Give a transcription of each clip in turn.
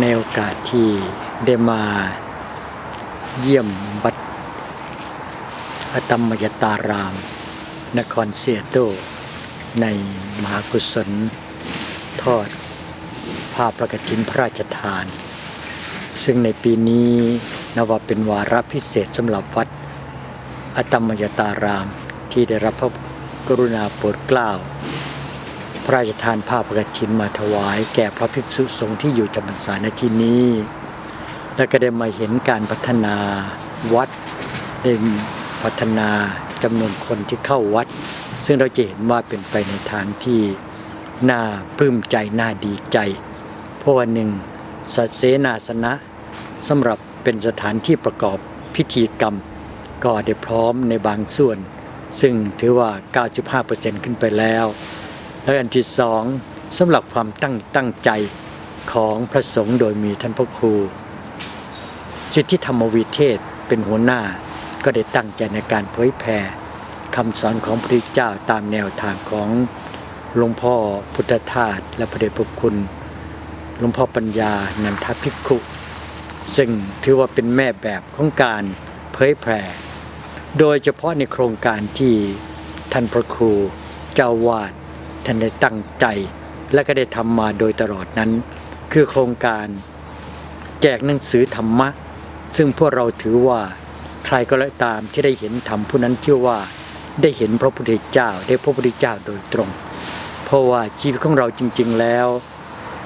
ในโอกาสที่ได้มาเยี่ยมวัดอตมยตาราม นครเซียโตในมหากุศล ทอดภาพประกฐินพระราชทาน ซึ่งในปีนี้นบว่าเป็นวาระพิเศษสำหรับวัดอตมยตารามที่ได้รับพระกรุณาโปรดเกล้า พระราชทานผ้าประกฐินมาถวาย แก่พระภิกษุสงฆ์ที่อยู่จำพรรษาในที่นี้ และก็ได้มาเห็นการพัฒนาวัดได้พัฒนาจำนวนคนที่เข้าวัด ซึ่งเราจะเห็นว่าเป็นไปในทางที่น่าปลื้มใจน่าดีใจ เพราะว่าหนึ่งสัเสนาสนะสำหรับเป็นสถานที่ประกอบพิธีกรรม ก็ได้พร้อมในบางส่วน ซึ่งถือว่า 95%ขึ้นไปแล้ว และอันที่สองสำหรับความตั้งตั้งใจของพระสงฆ์โดยมีท่านพระครู สิทธิธรรมวิเทศเป็นหัวหน้าก็ได้ตั้งใจในการเผยแผ่คำสอนของพระเจ้าตามแนวทางของหลวงพ่อพุทธทาสและพระเดชพระคุณหลวงพ่อปัญญานันทภิกขุซึ่งถือว่าเป็นแม่แบบของการเผยแผ่โดยเฉพาะในโครงการที่ท่านพระครูเจ้าวาด ท่านได้ตั้งใจ และก็ได้ทำมาโดยตลอดนั้น คือโครงการแจกหนังสือธรรมะ ซึ่งพวกเราถือว่าใครก็แล้วตามที่ได้เห็นธรรมผู้นั้นชื่อว่าได้เห็นพระพุทธเจ้าได้พบพระพุทธเจ้าโดยตรง เพราะว่าชีวิตของเราจริง ๆแล้ว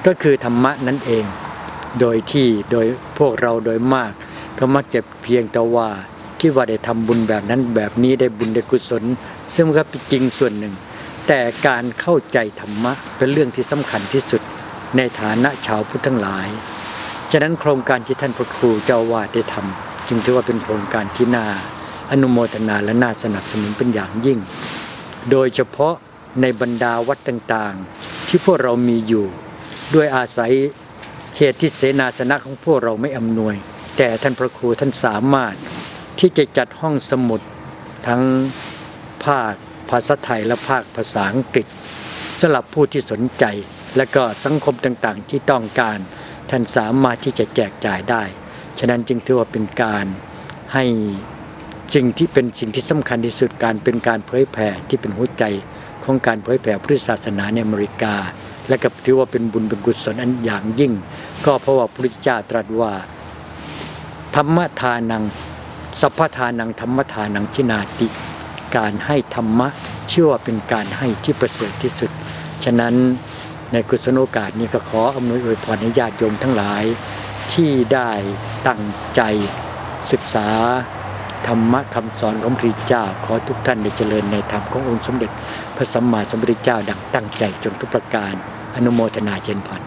ก็คือธรรมะนั่นเอง โดยที่โดยพวกเราโดยมาก ก็มักจะเพียงแต่ว่าที่ว่าได้ทำบุญแบบนั้นแบบนี้ได้บุญได้กุศล ซึ่งก็เป็นจริงส่วนหนึ่ง แต่การเข้าใจธรรมะเป็นเรื่องที่สำคัญที่สุดในฐานะชาวพุทธทั้งหลาย ฉะนั้นโครงการที่ท่านพระครูเจ้าวาดได้ทำจึงถือว่าเป็นโครงการที่น่าอนุโมทนาและน่าสนับสนุนเป็นอย่างยิ่ง โดยเฉพาะในบรรดาวัดต่างๆ ที่พวกเรามีอยู่ด้วยอาศัยเหตุที่เสนาสนะของพวกเราไม่อำนวย แต่ท่านพระครูท่านสามารถที่จะจัดห้องสมุดทั้งภาค ภาษาไทยและภาคภาษาอังกฤษสำหรับผู้ที่สนใจ และก็สังคมต่างๆ ที่ต้องการท่านสามารถที่จะแจกจ่ายได้ ฉะนั้นจึงถือว่าเป็นการให้สิ่งที่เป็นสิ่งที่สำคัญที่สุดการเป็นการเผยแผ่ที่เป็นหัวใจของการเผยแผ่พุทธศาสนาในอเมริกา และก็ถือว่าเป็นบุญเป็นกุศลอันอย่างยิ่ง ก็เพราะว่าพระพุทธเจ้าตรัสว่าธรรมทานังสัพพทานังธรรมทานังชินาติ การให้ธรรมะเชื่อว่าเป็นการให้ที่ประเสริฐที่สุด ฉะนั้นในกุศลโอกาสนี้ก็ขออำนวยอวยพรให้ญาติโยมทั้งหลาย ที่ได้ตั้งใจศึกษาธรรมะคำสอนของพระเจ้า ขอทุกท่านได้เจริญในธรรมขององค์สมเด็จ พระสัมมาสัมพุทธเจ้าดังตั้งใจจนทุกประการอนุโมทนาเจริญพร